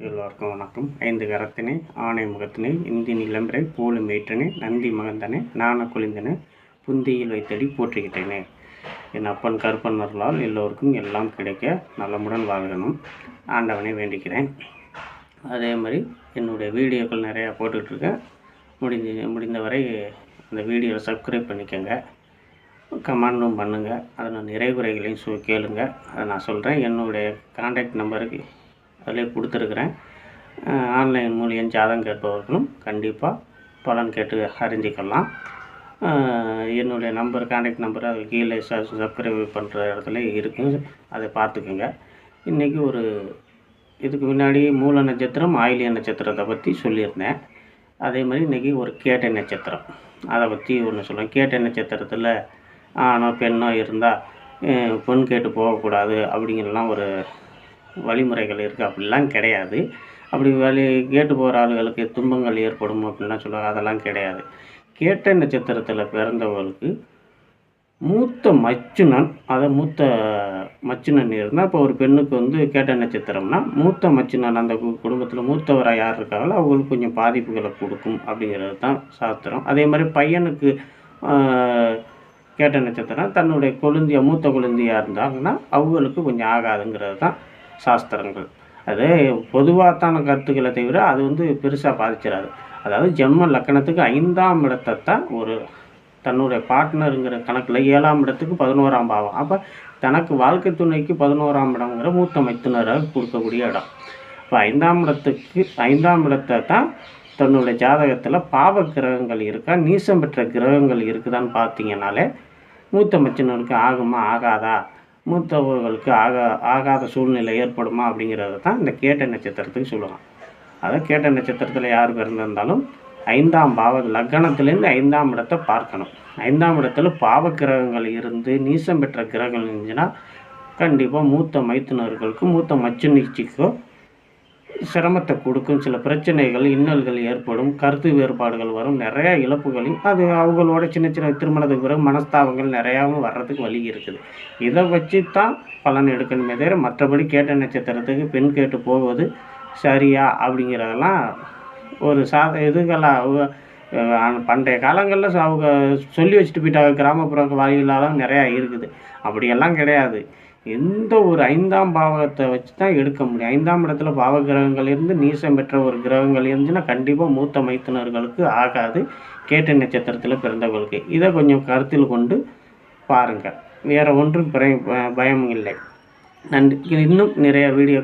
எல்லோருக்கும் வணக்கம். ஐந்து கரத்தினை ஆணை முகத்தினை இந்தி நிலம்பரை போலு மேற்றனை நந்தி மகந்தனை நாண குளிந்தனை புந்தியில் வைத்தடி போற்றுகிட்டேனே என் அப்பன் கருப்பன் அருளால் எல்லோருக்கும் எல்லாம் கிடைக்க நலமுடன் வாழ்கணும். ஆண்டவனை வேண்டிக்கிறேன். அதே மாதிரி என்னுடைய வீடியோக்கள் நிறையா போட்டுட்ருக்கேன் முடிஞ்ச முடிந்தவரை அந்த வீடியோவை சப்ஸ்கிரைப் பண்ணிக்கோங்க. கமெண்டும் பண்ணுங்கள் அதில் நிறைகுறைகளையும் சொ கேளுங்கள் அதை நான் சொல்கிறேன் என்னுடைய காண்டாக்ட் நம்பருக்கு அதிலே கொடுத்துருக்குறேன். ஆன்லைன் மூலியம் ஜாதகம் கேட்பவர்களும் கண்டிப்பாக பலன் கேட்டு அறிஞ்சிக்கலாம். என்னுடைய நம்பர் கான்டாக்ட் நம்பர் அது கீழே ச சப்ஸ்கிரைப் பண்ணுற இடத்துல இருக்குது அதை பார்த்துக்குங்க. இன்றைக்கி ஒரு இதுக்கு முன்னாடி மூல நட்சத்திரம் ஆயிலிய நட்சத்திரத்தை பற்றி சொல்லியிருந்தேன். அதே மாதிரி இன்றைக்கி ஒரு கேட்டை நட்சத்திரம். அதை பற்றி ஒன்று சொல்லுவேன் கேட்டை நட்சத்திரத்தில் ஆணோ பெண்ணோ இருந்தால் பெண் கேட்டு போகக்கூடாது அப்படிங்கிறலாம் ஒரு வழிமுறைகள் இருக்குது அப்படிலாம் கிடையாது. அப்படி வழி கேட்டு போகிற ஆளுகளுக்கு துன்பங்கள் ஏற்படும் அப்படின்லாம் சொல்லுவாங்க அதெல்லாம் கிடையாது. கேட்ட நட்சத்திரத்தில் பிறந்தவர்களுக்கு மூத்த மச்சுனன் அதை மூத்த மச்சுனன் இருந்தால் இப்போ ஒரு பெண்ணுக்கு வந்து கேட்ட நட்சத்திரம்னா மூத்த மச்சுனன் அந்த குடும்பத்தில் மூத்தவராக யார் இருக்காங்களோ அவங்களுக்கு கொஞ்சம் பாதிப்புகளை கொடுக்கும் அப்படிங்கிறது தான் சாஸ்திரம். அதே மாதிரி பையனுக்கு கேட்ட நட்சத்திரம் தன்னுடைய கொழுந்திய மூத்த கொழுந்தியாக இருந்தாங்கன்னா அவங்களுக்கு கொஞ்சம் ஆகாதுங்கிறது தான் சாஸ்திரங்கள். அது பொதுவாகத்தான கருத்துக்களை தவிர அது வந்து பெருசாக பாதிச்சிடாது. அதாவது ஜென்ம லக்கணத்துக்கு ஐந்தாம் இடத்தை தான் ஒரு தன்னுடைய பார்ட்னருங்கிற கணக்கில் ஏழாம் இடத்துக்கு பதினோராம் பாவம். அப்போ தனக்கு வாழ்க்கை துணைக்கு பதினோராம் இடங்கிற மூத்த மைத்துனராக கொடுக்கக்கூடிய இடம். இப்போ ஐந்தாம் இடத்துக்கு ஐந்தாம் இடத்தை தான் தன்னுடைய ஜாதகத்தில் பாவ கிரகங்கள் இருக்கா நீசம் பெற்ற கிரகங்கள் இருக்குதான்னு பார்த்தீங்கனாலே மூத்த மச்சினருக்கு ஆகுமா ஆகாதா? மூத்தவர்களுக்கு ஆக ஆகாத சூழ்நிலை ஏற்படுமா அப்படிங்கிறத தான் இந்த கேட்ட நட்சத்திரத்துக்கு சொல்லுவாங்க அதை கேட்ட நட்சத்திரத்தில் யார் பிறந்திருந்தாலும் ஐந்தாம் பாவ லக்னத்திலேருந்து ஐந்தாம் இடத்தை பார்க்கணும். ஐந்தாம் இடத்துல பாவ கிரகங்கள் இருந்து நீசம் பெற்ற கிரகங்கள் இருந்துச்சுன்னா கண்டிப்பாக மூத்த மைத்துனர்களுக்கு மூத்த மச்சு நீச்சிக்கோ சிரமத்தை கொடுக்கும் சில பிரச்சனைகள் இன்னல்கள் ஏற்படும் கருத்து வேறுபாடுகள் வரும் நிறைய இழப்புகளையும் அது அவங்களோட சின்ன சின்ன திருமணத்துக்கு பிறகு மனஸ்தாபங்கள் நிறையாவும் வர்றதுக்கு வழி இருக்குது. இதை வச்சு தான் பலன் எடுக்கணுமே தவிர மற்றபடி கேட்ட நட்சத்திரத்துக்கு பெண் கேட்டு போவது சரியா அப்படிங்கிறதெல்லாம் ஒரு சாத இதுகளாக பண்டைய காலங்களில் அவங்க சொல்லி வச்சுட்டு போயிட்டாங்க. கிராமப்புற வாயிலாலாம் நிறையா இருக்குது. அப்படியெல்லாம் கிடையாது. எந்த ஒரு ஐந்தாம் பாவகத்தை வச்சு தான் எடுக்க முடியும். ஐந்தாம் இடத்துல பாவ கிரகங்கள் இருந்து நீசம் பெற்ற ஒரு கிரகங்கள் இருந்துச்சுன்னா கண்டிப்பாக மூத்த மைத்துனர்களுக்கு ஆகாது. கேட்ட நட்சத்திரத்தில் பிறந்தவர்களுக்கு இதை கொஞ்சம் கருத்தில் கொண்டு பாருங்கள் வேறு ஒன்றும் பயம் இல்லை. நன்றி. இன்னும் நிறைய வீடியோ